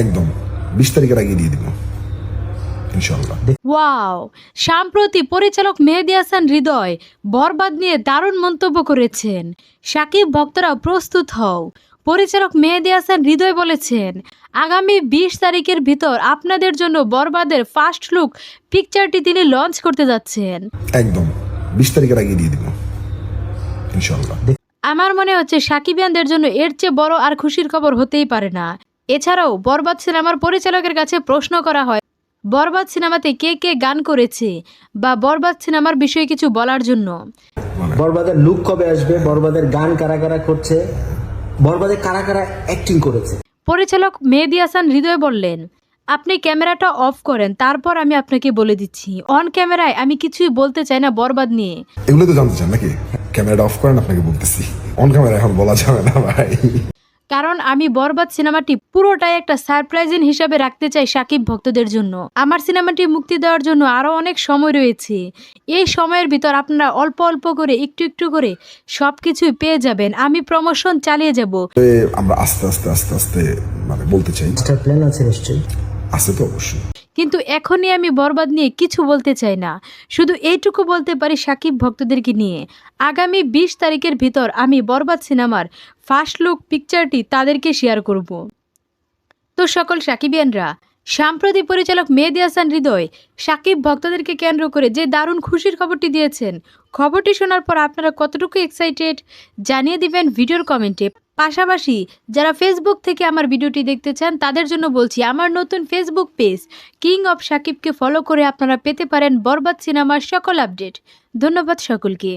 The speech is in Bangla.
একদম বিশ তারিখের আগে দিয়ে দিব। ইনশাল্লাহ ওয়াও সাম্প্রতি পরিচালক মেহেদি হাসান হৃদয় বরবাদ নিয়ে দারুণ মন্তব্য করেছেন। সাকিব ভক্তরা প্রস্তুত হও। পরিচালক মেহেদি হাসান হৃদয় বলেছেন আগামী বিশ তারিখের ভিতর আপনাদের জন্য বরবাদের ফার্স্ট লুক পিকচারটি তিনি লঞ্চ করতে যাচ্ছেন। একদম বিশ তারিখের আগে দিয়ে দিব। ইনশাল্লাহ আমার মনে হচ্ছে সাকিবিয়ানদের জন্য এর চেয়ে বড় আর খুশির খবর হতেই পারে না। এছাড়াও বরবাদ সিনেমার পরিচালকের কাছে প্রশ্ন করা হয় বরবাদ সিনেমাতে কে কে গান করেছে বা বরবাদ সিনেমার বিষয়ে কিছু বলার জন্য? বরবাদের লুক কবে আসবে? বরবাদের গান কারা কারা করছে? বরবাদে কারা কারা অ্যাক্টিং করেছে? পরিচালক মেহেদি হাসান হৃদয় বললেন আপনি ক্যামেরাটা অফ করেন তারপর আমি আপনাকে বলে দিচ্ছি। অন ক্যামেরায় আমি কিছুই বলতে চাই না বরবাদ নিয়ে। এগুলো তো জানতে চান নাকি? ক্যামেরাটা অফ করেন আপনাকে বলতেছি। অন ক্যামেরা এখন বলা যাবে না ভাই। কারণ আমি বরবাদ সিনেমাটি পুরোটাই একটা সারপ্রাইজিং হিসাবে রাখতে চাই সাকিব ভক্তদের জন্য। আমার সিনেমাটি মুক্তি দেওয়ার জন্য আরও অনেক সময় রয়েছে। এই সময়ের ভিতর আপনারা অল্প অল্প করে একটু একটু করে সব কিছুই পেয়ে যাবেন। আমি প্রমোশন চালিয়ে যাব। আমরা আস্তে আস্তে আস্তে আস্তে মানে বলতে চাই। প্ল্যান আছে নিশ্চয়ই? আছে তো অবশ্যই। কিন্তু এখনই আমি বরবাদ নিয়ে কিছু বলতে চাই না। শুধু এইটুকু বলতে পারি সাকিব ভক্তদেরকে নিয়ে। আগামী বিশ তারিখের ভিতর আমি বরবাদ সিনেমার ফার্স্ট লুক পিকচারটি তাদেরকে শেয়ার করব। তো সকল সাকিবিয়ানরা, সাম্প্রতি পরিচালক মেহেদি হাসান হৃদয়, সাকিব ভক্তদেরকে কেন্দ্র করে যে দারুণ খুশির খবরটি দিয়েছেন, খবরটি শোনার পর আপনারা কতটুকু এক্সাইটেড জানিয়ে দিবেন ভিডিওর কমেন্টে। পাশাপাশি যারা ফেসবুক থেকে আমার ভিডিওটি দেখতে চান, তাদের জন্য বলছি, আমার নতুন ফেসবুক পেজ কিং অফ সাকিবকে ফলো করে আপনারা পেতে পারেন বরবাদ সিনেমার সকল আপডেট ধন্যবাদ সকলকে।